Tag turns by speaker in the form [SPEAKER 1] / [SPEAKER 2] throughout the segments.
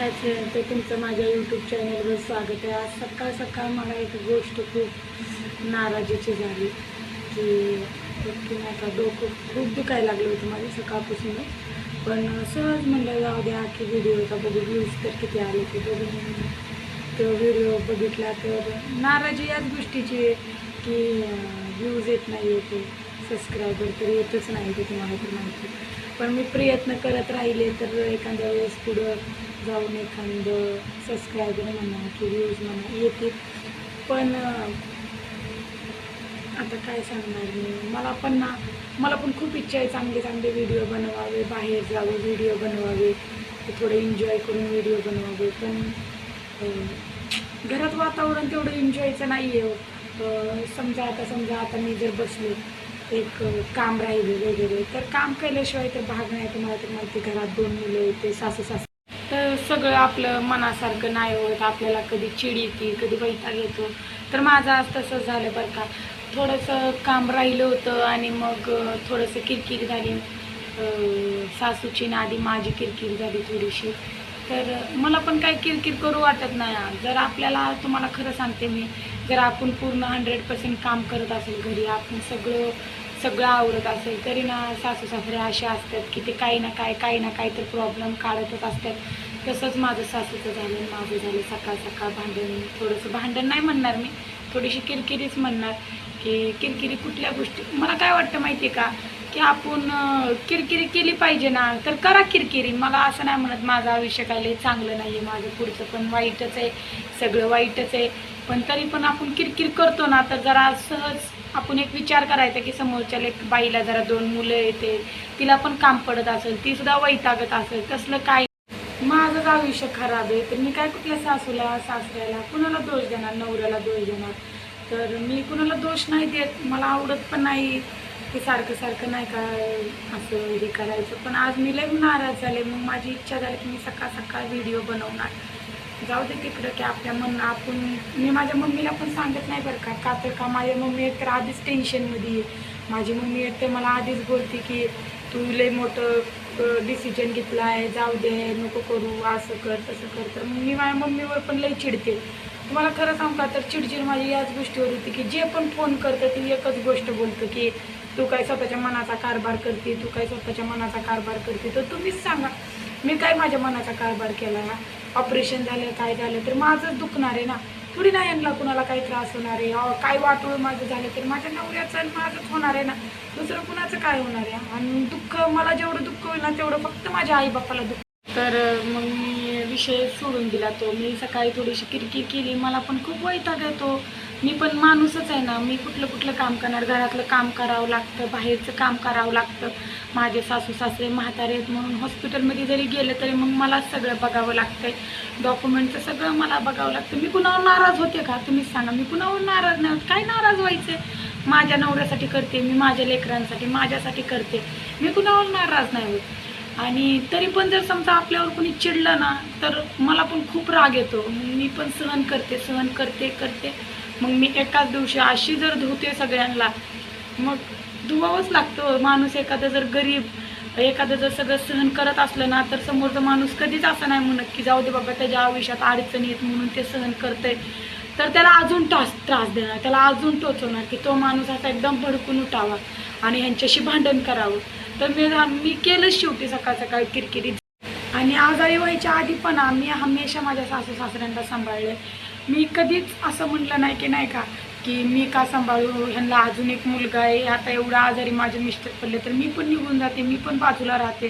[SPEAKER 1] Hi friend तर तुमचं माझ्या यूट्यूब चॅनलवर स्वागत आहे. आज सकाळ सकाळ मला एक गोष्ट खूप नाराजीची झाली की की नाही का डोकं खूप दुखायला लागलं होतं माझं सकाळपासूनच पण सहज म्हणलं जाऊ द्या की व्हिडिओचा बघू व्ह्यूज तर किती आले ते बघून. तो व्हिडिओ बघितला तर नाराजी याच गोष्टीची आहे की व्ह्यूज येत नाही हो येते सबस्क्रायबर तर येतच नाही ते तुम्हाला तर माहिती. पण मी प्रयत्न करत राहिले तर एखाद्या वेळेस पुढं जाऊन एखादं सबस्क्रायबर म्हणा की व्ह्यूज म्हणा येतील. पण आता काय सांगणार मी? मला पण ना मला पण खूप इच्छा आहे चांगले चांगले व्हिडिओ बनवावे बाहेर जावे व्हिडिओ बनवावे ते थोडे एन्जॉय करून व्हिडिओ बनवावे. पण घरात वातावरण तेवढं एन्जॉयचं नाही आहे हो. समजा आता समजा आता मी जर बसले एक काम राहिले वगैरे तर काम केल्याशिवाय तर भाग नाही. तुम्हाला तर माहिती घरात दोन मुलं येते सासू सासू तर सगळं आपलं मनासारखं नाही होत आपल्याला कधी चिड येते कधी वैताग येतो. तर माझं आज तसं झालं बरं का. थोडंसं काम राहिलं होतं आणि मग थोडंसं किरकिर झाली. सासूची ना आधी माझी किरकिर झाली थोडीशी. तर मला पण काही किरकिर करू वाटत नाही. जर आपल्याला तुम्हाला खरं सांगते मी जर आपण पूर्ण हंड्रेड पर्सेंट काम करत असेल घरी आपण सगळं सगळं आवडत असेल तरी ना सासू सासरे असे असतात की ते काही ना काय काही ना काही तर प्रॉब्लेम काढतच असतात. तसंच माझं सासूचं झालं माझं झालं सकाळ सकाळ भांडण. थोडंसं भांडण नाही म्हणणार मी थोडीशी किरकिरीच म्हणणार की किरकिरी कुठल्या गोष्टी मला काय वाटतं माहिती आहे का? की आपण किरकिरी केली पाहिजे ना तर करा किरकिरी. मला असं नाही म्हणत माझं आयुष्य काय चांगलं नाही आहे माझं पुढचं पण वाईटच आहे सगळं वाईटच आहे. पण तरी पण आपण किरकिर करतो ना तर जरा सहज आपण एक विचार करायचा की समोरच्या एक बाईला जरा दोन मुलं येते तिला पण काम पडत असेल ती सुद्धा वैतागत असेल तसलं काय? माझंच आयुष्य खराब आहे तर मी काय कुठल्या सासूला सासऱ्याला कुणाला दोष देणार नवऱ्याला दोष देणार? तर मी कुणाला दोष नाही देत मला आवडत पण नाही की सारखं सारखं नाही का असं हे करायचं. पण आज मी लय नाराज झाले मग माझी इच्छा झाली की मी सकाळ सकाळ व्हिडिओ बनवणार. जाऊ दे तिकडं की आपल्या मन आपण मी माझ्या मम्मीला पण सांगत नाही बरं का. का तर का माझ्या मम्मी एक तर आधीच टेन्शनमध्ये आहे. माझी मम्मी एक मला आधीच बोलते की तू लय मोठं डिसिजन घेतलं आहे. जाऊ दे नको करू. असं कर तसं कर. तर मग मी माझ्या मम्मीवर पण लई चिडते. तुम्हाला खरं सांगू का तर चिडचिड माझी याच गोष्टीवर होती की जे पण फोन करतं ती एकच गोष्ट बोलतं की तू काय स्वतःच्या मनाचा कारभार करते? तू काय स्वतःच्या मनाचा कारभार करते? तर तुम्हीच सांगा. मी काय माझ्या मनाचा कारभार केला ना? ऑपरेशन झालं काय झालं तर माझंच दुखणार आहे ना. थोडी ना यांना कुणाला काही त्रास होणार आहे काय वाटोळ माझं झालं तर माझ्या नवऱ्याचं आणि माझंच होणार आहे ना. दुसरं कुणाचं काय होणार आहे? आणि दुःख मला जेवढं दुःख होईल ना तेवढं फक्त माझ्या आई बापाला दुःख. तर मग मी विषय सोडून दिला तो. मी सकाळी थोडीशी किरकिर केली. मला पण खूप वैताग येतो. मी पण माणूसच आहे ना. मी कुठलं कुठलं काम करणार? घरातलं काम करावं लागतं. बाहेरचं काम करावं लागतं. माझे सासू सासरे म्हातारे आहेत म्हणून हॉस्पिटलमध्ये जरी गेलं तरी मग मला सगळं बघावं लागतं आहे डॉक्युमेंटचं सगळं मला बघावं लागतं. मी कुणावर नाराज होते का? तुम्हीच सांगा. मी कुणावर नाराज नाही होत. काय नाराज व्हायचं माझ्या नवऱ्यासाठी करते. मी माझ्या लेकरांसाठी माझ्यासाठी करते. मी कुणावर नाराज नाही होत. आणि तरी पण जर समजा आपल्यावर कोणी चिडलं ना तर मला पण खूप राग येतो. मी पण सहन करते सहन करते करते. मग मी एकाच दिवशी अशी जर धुते सगळ्यांना मग धुवावंच लागतं. माणूस एखादा जर गरीब एखादं जर सगळं सहन करत असलं ना तर समोरचा माणूस कधीच असं नाही म्हणत की जाऊ दे बाबा त्याच्या आयुष्यात अडचणी येत म्हणून ते सहन करतंय. तर त्याला अजून त्रास त्रास देणार त्याला अजून टोचवणार की तो माणूस असा एकदम भडकून उठावा आणि ह्यांच्याशी भांडण करावं. तर मी मी केलंच शेवटी सकाळ सकाळी किरकिरी आणि आजारी व्हायच्या आधी पण आम्ही हमेशा माझ्या सासू सासऱ्यांना सांभाळले. मी कधीच असं म्हटलं नाही की नाही का की मी का सांभाळू? ह्यांना अजून एक मुलगा आहे आता एवढा आजारी माझे मिस्टर पडले तर मी पण निघून जाते मी पण बाजूला राहते.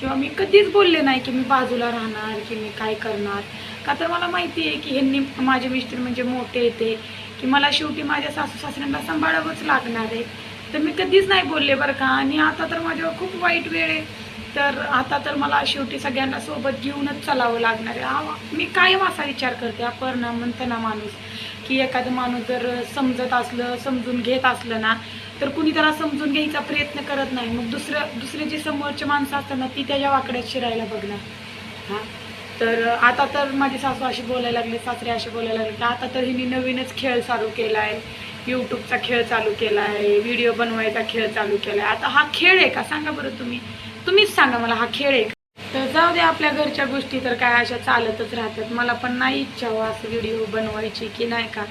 [SPEAKER 1] किंवा मी कधीच बोलले नाही की मी बाजूला राहणार की मी काय करणार? का तर मला माहिती आहे की ह्यांनी माझे मिस्टर म्हणजे मोठे येते की मला शेवटी माझ्या सासू सासऱ्यांना सांभाळावंच लागणार आहे. तर मी कधीच नाही बोलले बरं का. आणि आता तर माझ्यावर खूप वाईट वेळ आहे. तर आता तर मला शेवटी सगळ्यांना सोबत घेऊनच चालावं लागणार आहे. मी कायम असा विचार करते अपर्णा म्हणतं ना माणूस की एखादं माणूस जर समजत असलं समजून घेत असलं ना तर कुणी त्याला समजून घ्यायचा प्रयत्न करत नाही. मग दुसरं दुसरे जे समोरचे माणसं असतात ना ती त्याच्या वाकड्यात शिरायला बघणार. हां? तर आता तर माझी सासू अशी बोलायला लागले सासरे असे बोलायला लागले आता तर हिने नवीनच खेळ चालू केला आहे यूट्यूबचा खेळ चालू केला आहे व्हिडिओ बनवायचा खेळ चालू केला आहे आता हा खेळ आहे का? सांगा बरं तुम्ही. तुम्हीच सांगा मला हा खेळ आहे का? तर जाऊ दे आपल्या घरच्या गोष्टी तर काय अशा चालतच राहतात. मला पण नाही इच्छा हो असं व्हिडिओ बनवायची की नाही का?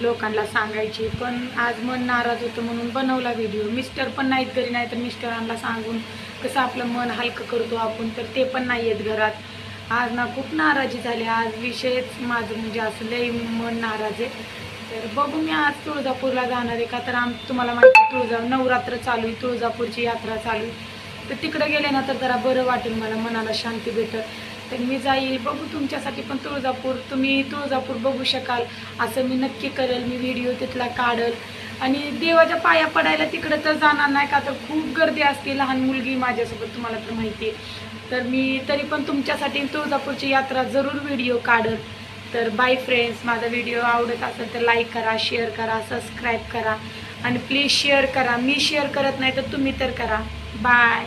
[SPEAKER 1] लोकांना सांगायची. पण आज मन नाराज होतं म्हणून बनवला व्हिडिओ. मिस्टर पण नाहीत घरी नाही तर मिस्टरांना सांगून कसं आपलं मन हलकं करतो आपण तर ते पण नाही आहेत घरात. आज ना खूप नाराजी झाली. आज विषयच माझं म्हणजे असं लई मन नाराज आहे. तर बघू मी आज तुळजापूरला जाणार आहे का? तर आम तुम्हाला माहिती तुळजा नवरात्र चालू आहे तुळजापूरची यात्रा चालू आहे. तर तिकडे गेले ना तर जरा बरं वाटेल मला मनाला शांती भेटल. तर मी जाईल बघू तुमच्यासाठी पण तुळजापूर. तुम्ही तुळजापूर बघू शकाल. असं मी नक्की करेल मी व्हिडिओ तिथला काढल. आणि देवाच्या पाया पडायला तिकडं तर जाणार नाही का? तर खूप गर्दी असते लहान मुलगी माझ्यासोबत तुम्हाला तर माहिती आहे. तर मी तरी पण तुमच्यासाठी तुळजापूरची यात्रा जरूर व्हिडिओ काढल. तर बाय फ्रेंड्स माझा व्हिडिओ आवडत असेल तर लाईक करा शेअर करा सबस्क्राईब करा. आणि प्लीज शेअर करा. मी शेअर करत नाही तर तुम्ही तर करा. बाय